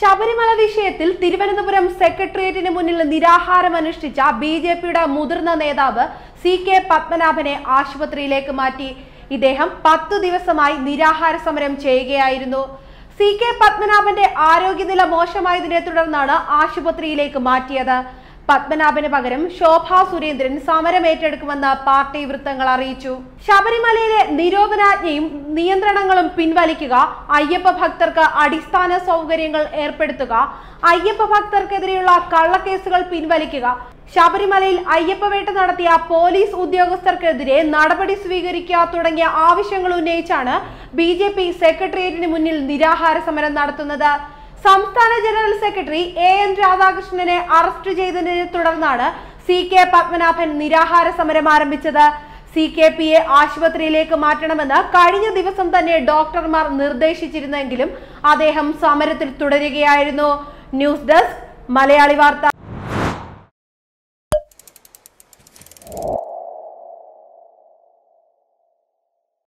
ശബരിമല വിഷയത്തിൽ തിരുവനന്തപുരം സെക്രട്ടേറിയറ്റിന് മുന്നിൽ നിരാഹാരം അനുഷ്ഠിച്ച ബി ജെ പിയുടെ മുതിർന്ന നേതാവ് സി കെ പത്മനാഭനെ ആശുപത്രിയിലേക്ക് മാറ്റി. ഇദ്ദേഹം പത്തു ദിവസമായി നിരാഹാര സമരം ചെയ്യുകയായിരുന്നു. സി കെ പത്മനാഭന്റെ ആരോഗ്യനില മോശമായതിനെ തുടർന്നാണ് ആശുപത്രിയിലേക്ക് മാറ്റിയത്. പത്മനാഭന് പകരം ശോഭാ സുരേന്ദ്രൻ സമരം ഏറ്റെടുക്കുമെന്ന് പാർട്ടി വൃത്തങ്ങൾ അറിയിച്ചു. ശബരിമലയിലെ നിരോധനാജ്ഞയും നിയന്ത്രണങ്ങളും പിൻവലിക്കുക അയ്യപ്പ ഭക്തർക്ക് അടിസ്ഥാന സൗകര്യങ്ങൾ ഏർപ്പെടുത്തുക അയ്യപ്പ ഭക്തർക്കെതിരെയുള്ള കള്ളക്കേസുകൾ പിൻവലിക്കുക ശബരിമലയിൽ അയ്യപ്പവേട്ട നടത്തിയ പോലീസ് ഉദ്യോഗസ്ഥർക്കെതിരെ നടപടി സ്വീകരിക്കുക തുടങ്ങിയ ആവശ്യങ്ങൾ ഉന്നയിച്ചാണ് ബി സെക്രട്ടേറിയറ്റിന് മുന്നിൽ നിരാഹാര സമരം നടത്തുന്നത്. സംസ്ഥാന ജനറൽ സെക്രട്ടറി എ എൻ രാധാകൃഷ്ണനെ അറസ്റ്റ് ചെയ്തതിനെ തുടർന്നാണ് സി കെ പത്മനാഭൻ നിരാഹാര സമരം ആരംഭിച്ചത്. സി കെ പി എ ആശുപത്രിയിലേക്ക് മാറ്റണമെന്ന് കഴിഞ്ഞ ദിവസം തന്നെ ഡോക്ടർമാർ നിർദ്ദേശിച്ചിരുന്നെങ്കിലും അദ്ദേഹം സമരത്തിൽ തുടരുകയായിരുന്നു. ന്യൂസ് ഡെസ്ക് മലയാളി വാർത്ത.